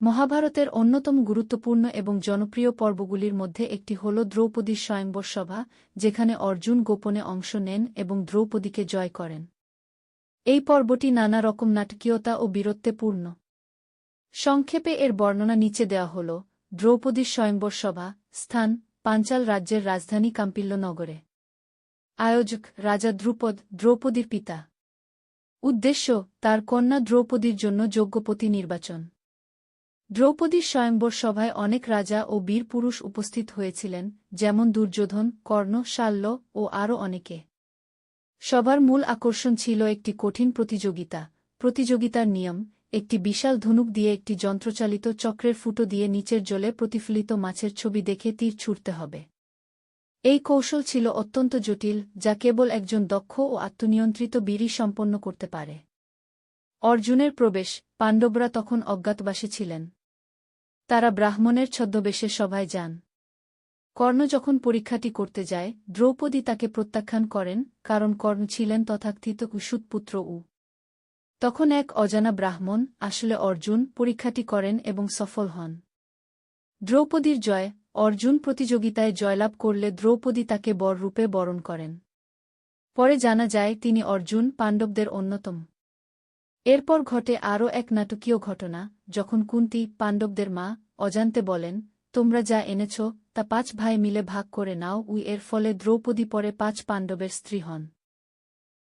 মহাভারতের অন্যতম গুরুত্বপূর্ণ এবং জনপ্রিয় পর্বগুলির মধ্যে একটি হল দ্রৌপদীর স্বয়ংবর সভা, যেখানে অর্জুন গোপনে অংশ নেন এবং দ্রৌপদীকে জয় করেন। এই পর্বটি নানা রকম নাটকীয়তা ও বীরত্বে পূর্ণ। সংক্ষেপে এর বর্ণনা নিচে দেওয়া হল দ্রৌপদীর স্বয়ংবর সভা, স্থান, পাঞ্চাল রাজ্যের রাজধানী কাম্পিল্যনগরে। আয়োজক রাজা দ্রুপদ, দ্রৌপদীর পিতা। উদ্দেশ্য, তার কন্যা দ্রৌপদীর জন্য যোগ্যপতি নির্বাচন। দ্রৌপদীর স্বয়ম্বর সভায় অনেক রাজা ও বীর পুরুষ উপস্থিত হয়েছিলেন, যেমন দুর্যোধন, কর্ণ, শাল্য ও আরও অনেকে। সবার মূল আকর্ষণ ছিল একটি কঠিন প্রতিযোগিতা, প্রতিযোগিতার নিয়ম, একটি বিশাল ধনুক দিয়ে একটি যন্ত্রচালিত চক্রের ফুটো দিয়ে নিচের জলে প্রতিফলিত মাছের ছবি দেখে তীর ছুটতে হবে। এই কৌশল ছিল অত্যন্ত জটিল, যা কেবল একজন দক্ষ ও আত্মনিয়ন্ত্রিত বীরই সম্পন্ন করতে পারে। অর্জুনের প্রবেশ, পাণ্ডবরা তখন অজ্ঞাতবাসে ছিলেন। তারা ব্রাহ্মণের ছদ্মবেশে সভায় যান। কর্ণ যখন পরীক্ষাটি করতে যায়, দ্রৌপদী তাকে প্রত্যাখ্যান করেন, কারণ কর্ণ ছিলেন তথাকথিত কুসুতপুত্র উ। তখন এক অজানা ব্রাহ্মণ, আসলে অর্জুন, পরীক্ষাটি করেন এবং সফল হন। দ্রৌপদীর জয়, অর্জুন প্রতিযোগিতায় জয়লাভ করলে দ্রৌপদী তাকে বররূপে বরণ করেন। পরে জানা যায়, তিনি অর্জুন পাণ্ডবদের অন্যতম। এরপর ঘটে আরও এক নাটকীয় ঘটনা, যখন কুন্তি, পাণ্ডবদের মা, অজান্তে বলেন, তোমরা যা এনেছ, তা পাঁচ ভাই মিলে ভাগ করে নাও, উই এর ফলে দ্রৌপদী পরে পাঁচ পাণ্ডবের স্ত্রী হন।